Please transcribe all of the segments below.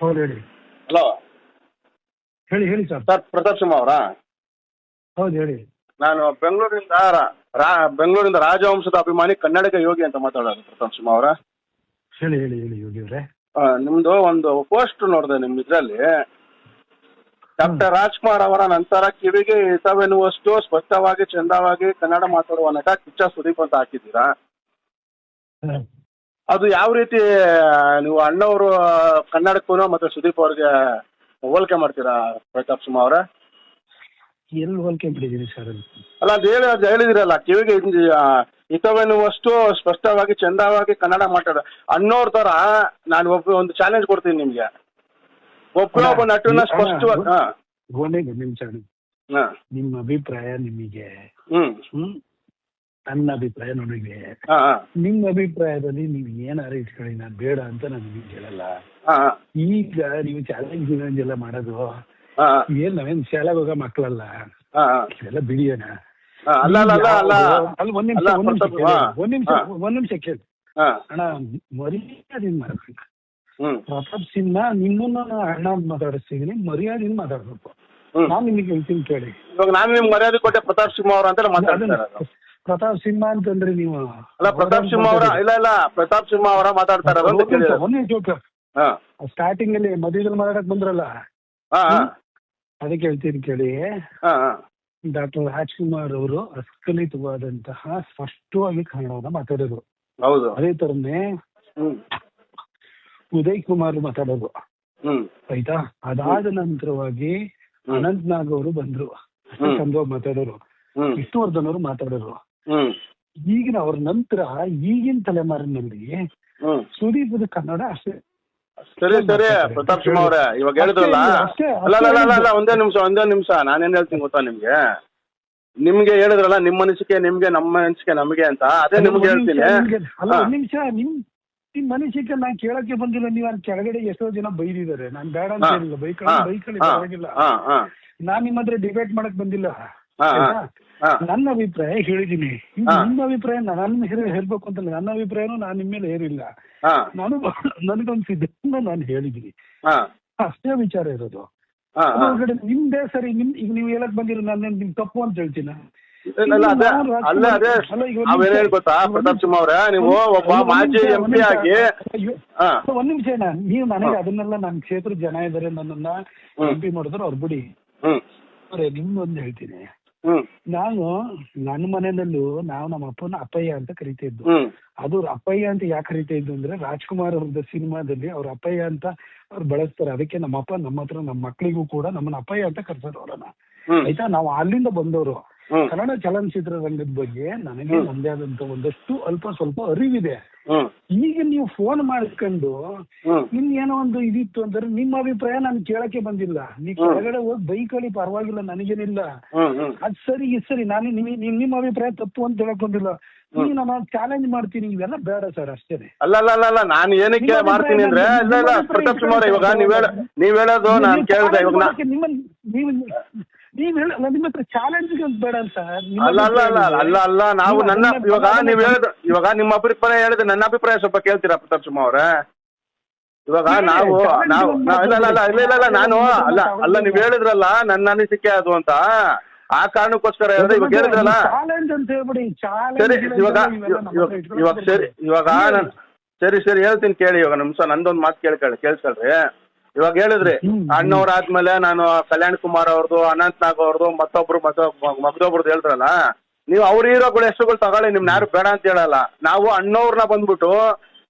ಹೌದು ಹೇಳಿ. ಹಲೋ. ಹೇಳಿ ಹೇಳಿ ಸರ್. ಸರ್ ಪ್ರತಾಪ್ ಸಿಂಹ ಅವರಾ? ಹೌದು ಹೇಳಿ. ನಾನು ಬೆಂಗಳೂರಿಂದ ರಾ- ರಾ ಬೆಂಗಳೂರಿಂದ ರಾಜವಂಶದ ಅಭಿಮಾನಿ ಕನ್ನಡಕ ಯೋಗಿ ಅಂತ ಮಾತಾಡೋದು ಪ್ರತಾಪ್ ಸಿಂಹ ಅವರ. ಹೇಳಿ ಹೇಳಿ ಹೇಳಿ ಯೋಗಿ ಅವರೇ. ನಿಮ್ದು ಒಂದು ಪೋಸ್ಟ್ ನೋಡಿದೆ ನಿಮ್ ಇದ್ರಲ್ಲಿ. ಡಾಕ್ಟರ್ ರಾಜ್ಕುಮಾರ್ ಅವರ ನಂತರ ಕಿವಿಗೆ ಹಿತವೆನ್ನುವಷ್ಟು ಸ್ಪಷ್ಟವಾಗಿ ಚಂದವಾಗಿ ಕನ್ನಡ ಮಾತಾಡುವ ನಟ ಕಿಚ್ಚ ಸುದೀಪ್ ಅಂತ ಹಾಕಿದ್ದೀರಾ. ಅದು ಯಾವ ರೀತಿ ನೀವು ಅಣ್ಣವರು ಕನ್ನಡಕ್ಕೂ ಮತ್ತೆ ಸುದೀಪ್ ಅವ್ರಿಗೆ ಹೋಲಿಕೆ ಮಾಡ್ತೀರಾ ಪ್ರತಾಪ್ ಸಿಂಹ ಅವರ? ಎಲ್ಲಿ ಹೋಲಿಕೆ ಮಾಡಿದೀರಿ ಸರ್ ಅಲ್ಲ? ಅದು ಹೇಳಿ ಅದು ಹೇಳಿದಿರಲ್ಲ ಕಿವಿಗೆ ಹಿತವೆನ್ನುವಷ್ಟು ಸ್ಪಷ್ಟವಾಗಿ ಚಂದವಾಗಿ ಕನ್ನಡ ಮಾತಾಡ ಅಣ್ಣವ್ರ ತರ ನಾನು ಒಬ್ಬ ಒಂದು ಚಾಲೆಂಜ್ ಕೊಡ್ತೀನಿ ನಿಮ್ಗೆ. ಒಬ್ಬ ಒಬ್ಬ ನಟನ ಸ್ಪಷ್ಟವಾಗಿ ನಿಮ್ಮ ಅಭಿಪ್ರಾಯ ನಿಮಗೆ ಹ್ಮ್. ಹ್ಮ್ ನನ್ನ ಅಭಿಪ್ರಾಯ ನನಗೆ. ನಿಮ್ಮ ಅಭಿಪ್ರಾಯದಲ್ಲಿ ನೀವು ಏನಾರು ಇಟ್ಕೊಳ್ಳಿ ನಾನು ಬೇಡ ಅಂತ ನಾನು ಕೇಳಲ್ಲ ಹೇಳಲ್ಲ. ಈಗ ನೀವು ಚಾಲೆಂಜ್ ಗಿಲೆಂಜ್ ಎಲ್ಲ ಮಾಡೋದು. ಏನ್ ನಾವೇನ್ ಶಾಲೆಗೆ ಹೋಗೋ ಮಕ್ಕಳಲ್ಲ ಇವೆಲ್ಲ ಬಿಡಿಯೋಣ. ಅಲ್ಲ ಅಲ್ಲ ಅಲ್ಲ ಅಲ್ಲ. ಅಲ್ಲಿ ಒಂದ್ ನಿಮಿಷ ಒಂದ್ ನಿಮಿಷ ಕೇಳಿ. ಒಂದ್ ನಿಮಿಷ ಅಣ್ಣ ಮರ್ಯಾದಿಂದ ಮಾಡ್ಬೇಕು ಪ್ರತಾಪ್ ಸಿಂಹ ನಿಮ್ಮನ್ನ ನಾನು ಅಣ್ಣ ಅಂತ ಮಾತಾಡಿಸ್ತಿದೀನಿ ಮರ್ಯಾದೆಯಿಂದ ಮಾತಾಡ್ಬೇಕು ನಾನ್ ನಿಮಗೆ ಹೇಳ್ತೀನಿ ಕೇಳಿ. ಇವಾಗ ನಾನು ನಿಮ್ಗೆ ಮರ್ಯಾದೆ ಕೊಟ್ಟೆ ಪ್ರತಾಪ್ ಸಿಂಹ ಅವ್ರ ಅಂತ ಮಾತಾಡ್ತಾ ಅದನ್ನ ಇರೋದು. ಪ್ರತಾಪ್ ಸಿಂಹ ಅಂತಂದ್ರೆ ನೀವು ಅಲ್ಲ ಪ್ರತಾಪ್ ಸಿಂಹ ಅವರ ಇಲ್ಲ ಇಲ್ಲ ಪ್ರತಾಪ್ ಸಿಂಹ ಅವರ ಮಾತಾಡ್ತಾರ ಸ್ಟಾರ್ಟಿಂಗ್ ಅಲ್ಲಿ ಮದುವೆದಲ್ಲಿ ಮಾತಾಡಕ್ ಬಂದ್ರಲ್ಲ? ಅದಕ್ಕೆ ಹೇಳ್ತೀನಿ ಕೇಳಿ. ಡಾಕ್ಟರ್ ರಾಜ್ಕುಮಾರ್ ಅವರು ಅಸ್ಖಲಿತವಾದಂತಹ ಸ್ಪಷ್ಟವಾಗಿ ಕನ್ನಡವನ್ನ ಮಾತಾಡೋರು ಹೌದು. ಅದೇ ತರನೇ ಉದಯ್ ಕುಮಾರ್ ಮಾತಾಡೋದು. ಆಯ್ತಾ? ಅದಾದ ನಂತರವಾಗಿ. ಅನಂತ್ ನಾಗ್ ಅವರು ಬಂದ್ರು. ಚಂದವಾಗಿ ಮಾತಾಡೋರು. ವಿಷ್ಣುವರ್ಧನ್ ಅವರು ಮಾತಾಡೋರು. ಈಗಿನ ಅವ್ರ ನಂತರ ಈಗಿನ ತಲೆಮಾರಿನಲ್ಲಿ ಸುದೀಪದ ಕನ್ನಡ ಅಷ್ಟೇ. ಸರಿ ಸರಿ ಪ್ರತಾಪ್ ಸಿಂಹ ಅವರೇ ಇವಾಗ ಹೇಳಿದ್ರಲ್ಲ ಅಲ್ಲ ಒಂದೇ ನಿಮಿಷ ಒಂದೇ ನಿಮಿಷ ನಾನೇನ್ ಹೇಳ್ತೀನಿ ಗೊತ್ತಾ ನಿಮ್ಗೆ? ನಿಮ್ಗೆ ಹೇಳಿದ್ರಲ್ಲ ನಿಮ್ಮ ಅನಿಸಿಕೆ ನಿಮ್ಗೆ ನಮ್ಮ ಅನಿಸಿಕೆ ನಮಗೆ ಅಂತ ಅದೇ ನಿಮ್ಗೆ ಹೇಳ್ತೀನಿ. ನಿಮಿಷ ನಿಮ್ ನಿಮ್ ಮನಸ್ಸಿಗೆ ನಾನ್ ಕೇಳಕ್ಕೆ ಬಂದಿಲ್ಲ ನೀವ್ ಅಲ್ಲಿ ಕೆಳಗಡೆ ಎಷ್ಟೋ ಜನ ಬೈದಿದ್ದಾರೆ. ನಾನ್ ಬೇಡ ಅಂತ. ಹೇಳಿಲ್ಲ ಬೈಕ್ ಬೈಕ್ ನಾನ್ ನಿಮ್ ಹತ್ರ ಡಿಬೇಟ್ ಮಾಡಕ್ ಬಂದಿಲ್ಲ. ನನ್ನ ಅಭಿಪ್ರಾಯ ಹೇಳಿದೀನಿ ನಿಮ್ಮ ಅಭಿಪ್ರಾಯ ನನ್ನ ಹೇಳಿ ಹೇಳ್ಬೇಕು ಅಂತ ನನ್ನ ಅಭಿಪ್ರಾಯನೂ ನಾನು ನಿಮ್ಮ ಮೇಲೆ ಏರಿಲ್ಲ ನಾನು ನಾನು ನನಗನ್ಸಿದ್ದನ್ನ ನಾನು ಹೇಳಿದೀನಿ ಅಷ್ಟೇ ವಿಚಾರ ಇರೋದು. ನಿಮ್ದೇ ಸರಿ ನಿಮ್ ಈಗ ನೀವು ಹೇಳಕ್ ಬಂದಿರ ನಾನು ನಿಮ್ ತಪ್ಪು ಅಂತ ಹೇಳ್ತೀನಿ? ಅಲ್ಲ ಅದೇ ಅವೇನ್ ಹೇಳಿ ಗೊತ್ತಾ ಪ್ರತಾಪ್ ಸಿಂಹ ಅವರೇ ನೀವು ಒಬ್ಬ ಮಾಜಿ ಎಂ ಪಿ ಆಗಿ ಒಂದ್ ನಿಮಿಷ ನೀವು ನನಗೆ ಅದನ್ನೆಲ್ಲ ನನ್ನ ಕ್ಷೇತ್ರ ಜನ ಇದಾರೆ ನನ್ನನ್ನ ಎಂಪಿ ಎಂ ಪಿ ಮಾಡಿದ್ರು ಅವ್ರು ಬಿಡಿ. ನಿಮ್ದೊಂದು ಹೇಳ್ತೀನಿ. ನಾನು ನನ್ನ ಮನೆಯಲ್ಲೂ ನಾವು ನಮ್ಮ ಅಪ್ಪನ ಅಪ್ಪಯ್ಯ ಅಂತ ಕರಿತಾ ಇದ್ದು ಅದು ಅಪ್ಪಯ್ಯ ಅಂತ ಯಾಕೆ ಕರಿತಾ ಇದ್ದು ಅಂದ್ರೆ ರಾಜ್ಕುಮಾರ್ ಅವ್ರದ್ದು ಸಿನಿಮಾದಲ್ಲಿ ಅವ್ರ ಅಪ್ಪಯ್ಯ ಅಂತ ಅವ್ರು ಬಳಸ್ತಾರೆ. ಅದಕ್ಕೆ ನಮ್ಮ ಅಪ್ಪ ನಮ್ಮ ಹತ್ರ ನಮ್ಮ ಮಕ್ಕಳಿಗೂ ಕೂಡ ನಮ್ಮನ್ನ ಅಪ್ಪಯ್ಯ ಅಂತ ಕರ್ಸೋರು ಅವ್ರನ್ನ. ಆಯ್ತಾ? ನಾವು ಅಲ್ಲಿಂದ ಬಂದವರು. ಕನ್ನಡ ಚಲನಚಿತ್ರ ರಂಗದ ಬಗ್ಗೆ ನನಗೆ ಒಂದೇ ಆದಂತ ಒಂದಷ್ಟು ಅಲ್ಪ ಸ್ವಲ್ಪ ಅರಿವಿದೆ. ಈಗ ನೀವು ಫೋನ್ ಮಾಡ್ಕೊಂಡು ನಿಮ್ ಏನೋ ಒಂದು ಇದಿತ್ತು ಅಂದ್ರೆ ನಿಮ್ಮ ಅಭಿಪ್ರಾಯ ನಾನು ಕೇಳಕ್ಕೆ ಬಂದಿಲ್ಲ. ನೀವು ಕೆಳಗಡೆ ಹೋಗಿ ಬೈಕಳಿ ಪರವಾಗಿಲ್ಲ ನನಗೇನಿಲ್ಲ. ಅದ್ ಸರಿ ಇದ್ ಸರಿ. ನಾನು ನಿಮ್ ನಿಮ್- ನಿಮ್ಮ ಅಭಿಪ್ರಾಯ ತಪ್ಪು ಅಂತ ಹೇಳಕ್ ಬಂದಿಲ್ಲ ನೀವು ನಾನು ಚಾಲೆಂಜ್ ಮಾಡ್ತೀನಿ ಇವೆಲ್ಲ ಬೇಡ ಸರ್ ಅಷ್ಟೇನೆ. ಅಲ್ಲ ಅಲ್ಲ ಅಲ್ಲ ಅಲ್ಲ ನಾನು ಏನಕ್ಕೆ ಮಾಡ್ತೀನಿ ಅಂದ್ರೆ ಇಲ್ಲ ಇಲ್ಲ ಪ್ರತಾಪ್ ಕುಮಾರ್ ಇವಾಗ ನೀವ್ ಹೇಳ ನೀವ್ ಹೇಳೋದು ನಾನು ಕೇಳ್ದೆ ಇವಾಗ ನಿಮ್ಮ ನೀವು ನೀವು ಹೇಳ ನಿಮ್ಮ ಹತ್ರ ಚಾಲೆಂಜ್ ಬೇಡ ಸರ್ ಅಲ್ಲ ಅಲ್ಲ ಅಲ್ಲ ಅಲ್ಲ ಅಲ್ಲ ನಾವು ನನ್ನ ಇವಾಗ ನೀವು ಹೇಳಿದ ಇವಾಗ ನಿಮ್ಮ ಅಭಿಪ್ರಾಯ ಹೇಳಿದ್ರೆ ನನ್ನ ಅಭಿಪ್ರಾಯ ಸ್ವಲ್ಪ ಕೇಳ್ತೀರಾ ಪ್ರತಾಪ್ ಸಿಂಹ ಅವ್ರ? ಇವಾಗ ನಾವು ನಾವು ಇಲ್ಲ ಇಲ್ಲ ಇಲ್ಲ ಇಲ್ಲ ಇಲ್ಲ ಇಲ್ಲ ನಾನು ಅಲ್ಲ ಅಲ್ಲ ನೀವ್ ಹೇಳಿದ್ರಲ್ಲ ನನ್ನ ಅನಿಸಿಕೆ ಅದು ಅಂತ. ಆ ಕಾರಣಕ್ಕೋಸ್ಕರ ಹೇಳಿದ್ರೆ ಇವಾಗ ಹೇಳಿದ್ರಲ್ಲ. ಸರಿ ಇವಾಗ ಇವಾಗ ಸರಿ ಇವಾಗ ಸರಿ ಸರಿ ಹೇಳ್ತೀನಿ ಕೇಳಿ ಇವಾಗ ನಿಮಿಷ ನಂದೊಂದು ಮಾತು ಕೇಳ್ಕೊಳ್ಳಿ ಕೇಳಿಸ್ಕೊಳ್ರಿ ಇವಾಗ ಹೇಳಿದ್ರಿ ಅಣ್ಣವ್ರ ಆದ್ಮೇಲೆ ನಾನು ಕಲ್ಯಾಣ್ ಕುಮಾರ್ ಅವ್ರದ್ದು ಅನಂತ್ ನಾಗ್ ಅವ್ರದ್ದು ಮತ್ತೊಬ್ರು ಮಗದೊಬ್ರದ್ದು ಹೇಳಿದ್ರಲ್ಲ ನೀವು ಅವ್ರ ಹೀರೋಗಳು ಹೆಸರುಗಳು ತಗೊಳ್ಳಿ ನಿಮ್ ಯಾರು ಬೇಡ ಅಂತ ಹೇಳಲ್ಲ. ನಾವು ಅಣ್ಣವ್ರನ್ನ ಬಂದ್ಬಿಟ್ಟು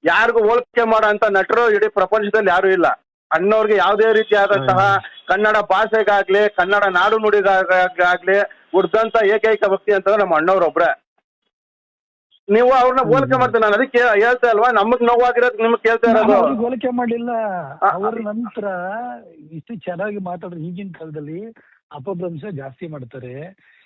ಯಾರಿಗೂ ಹೋಲಿಕೆ ಮಾಡೋ ಅಂತ ನಟರು ಇಡೀ ಪ್ರಪಂಚದಲ್ಲಿ ಯಾರು ಇಲ್ಲ. ಅಣ್ಣವ್ರಿಗೆ ಯಾವುದೇ ರೀತಿಯಾದಂತಹ ಕನ್ನಡ ಭಾಷೆಗಾಗ್ಲಿ ಕನ್ನಡ ನಾಡು ನುಡಿಗಾಗ್ಲಿ ಉಡ್ದಂತ ಏಕೈಕ ವ್ಯಕ್ತಿ ಅಂತಂದ್ರೆ ನಮ್ಮ ಅಣ್ಣವ್ರೊಬ್ರೆ. ನೀವು ಅವ್ರನ್ನ ಹೋಲಿಕೆ ಮಾಡ್ತೀನಿ ನಾನು ಅದಕ್ಕೆ ಹೇಳ್ತಾ ಅಲ್ವಾ ನಮಗ್ ನೋವಾಗಿರೋದು ನಿಮ್ಗೆ ಕೇಳ್ತಾ ಇರೋದು. ಅವ್ರಿಗೆ ಹೋಲಿಕೆ ಮಾಡಿಲ್ಲ. ಅವ್ರ ನಂತರ ಇಷ್ಟು ಚೆನ್ನಾಗಿ ಮಾತಾಡೋದು ಈಗಿನ ಕಾಲದಲ್ಲಿ. ಅಪಭ್ರಂಶ ಜಾಸ್ತಿ ಮಾಡ್ತಾರೆ.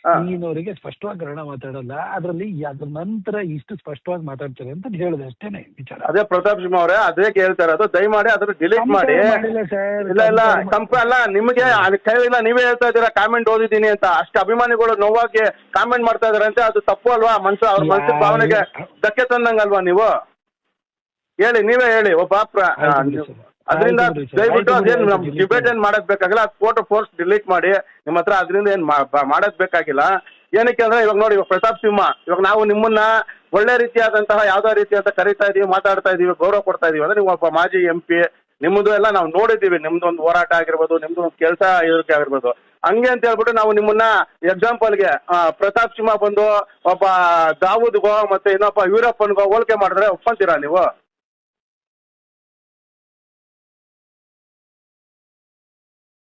ಈಗಿನವರಿಗೆ ಸ್ಪಷ್ಟವಾಗಿ ಕನ್ನಡ ಮಾತಾಡಲ್ಲ ಅದ್ರಲ್ಲಿ ಅದ್ರ ನಂತರ ಇಷ್ಟು ಸ್ಪಷ್ಟವಾಗಿ ಮಾತಾಡ್ತಾರೆ ಅಂತ ಹೇಳಿದೆ ಅಷ್ಟೇನೆ ವಿಚಾರ. ಅದೇ ಪ್ರತಾಪ್ ಸಿಂಹ ಅವರೇ ಅದೇ ಕೇಳ್ತಾ ಇರೋದು ದಯಮಾಡಿ ಅದ್ರ ಡಿಲೀಟ್ ಮಾಡಿ. Compare ಮಾಡಿಲ್ಲ ಸರ್ ಇಲ್ಲ ಇಲ್ಲ ಕಂಪ ಅಲ್ಲ ನಿಮಗೆ ಕೈ ಇಲ್ಲ ನೀವೇ ಹೇಳ್ತಾ ಇದ್ದೀರಾ ಕಾಮೆಂಟ್ ಓದಿದ್ದೀನಿ ಅಂತ. ಅಷ್ಟು ಅಭಿಮಾನಿಗಳು ನೋವಾಗಿ ಕಾಮೆಂಟ್ ಮಾಡ್ತಾ ಇದಾರಂತೆ ಅಂತ ಅದು ತಪ್ಪು ಅಲ್ವಾ? ಮನ್ಸು ಅವ್ರ ಮನ್ಸಿನ ಯಾ- ಭಾವನೆಗೆ ಧಕ್ಕೆ ತಂದಂಗಲ್ವಾ ನೀವು? ಹೇಳಿ ನೀವೇ ಹೇಳಿ ಒಬ್ಬ ಪ್ರ- ಆ, ಆಯ್ತು ಬಿಡಿ ನೀವು- ಸರ್. ಅದರಿಂದ ದಯವಿಟ್ಟು ಅದೇನು ನಮ್ ಡಿಬೇಟ್ ಏನ್ ಮಾಡಕ್ ಬೇಕಾಗಿಲ್ಲ ಅದು ಫೋಟೋ ಫೋರ್ಸ್ ಡಿಲೀಟ್ ಮಾಡಿ ನಿಮ್ಮ ಹತ್ರ ಅದರಿಂದ ಏನ್ ಮಾಡಕ್ ಮಾಡೋದ್ ಬೇಕಾಗಿಲ್ಲ ಏನಕ್ಕೆ ಅಂದ್ರೆ ಇವಾಗ ನೋಡಿ ಇವಾಗ ಪ್ರತಾಪ್ ಸಿಂಹ ಇವಾಗ ನಾವು ನಿಮ್ಮನ್ನ ಒಳ್ಳೆ ರೀತಿಯಾದಂತಹ ಯಾವ್ದೋ ರೀತಿ ಅಂತ ಕರಿತಾ ಇದೀವಿ ಮಾತಾಡ್ತಾ ಇದೀವಿ ಗೌರವ ಕೊಡ್ತಾ ಇದೀವಿ ಅಂದ್ರೆ ನೀವು ಒಬ್ಬ ಮಾಜಿ ಎಂ ಪಿ ನಿಮ್ಮದು ಎಲ್ಲ ನಾವು ನೋಡಿದೀವಿ ನಿಮ್ದು ಒಂದು ಹೋರಾಟ ಆಗಿರ್ಬೋದು ನಿಮ್ದು ಒಂದು ಕೆಲಸ ಇದಕ್ಕೆ ಆಗಿರ್ಬೋದು. ಹಂಗೆ ಅಂತ ಹೇಳ್ಬಿಟ್ಟು ನಾವು ನಿಮ್ಮನ್ನ ಎಕ್ಸಾಂಪಲ್ಗೆ ಪ್ರತಾಪ್ ಸಿಂಹ ಬಂದು ಒಬ್ಬ ದಾವೂದ್ಗೋ ಮತ್ತೆ ಇನ್ನೊಬ್ಬ ವೀರಪ್ಪನ್ಗೋ ಹೋಲಿಕೆ ಮಾಡಿದ್ರೆ ಒಪ್ಪಂತೀರಾ ನೀವು?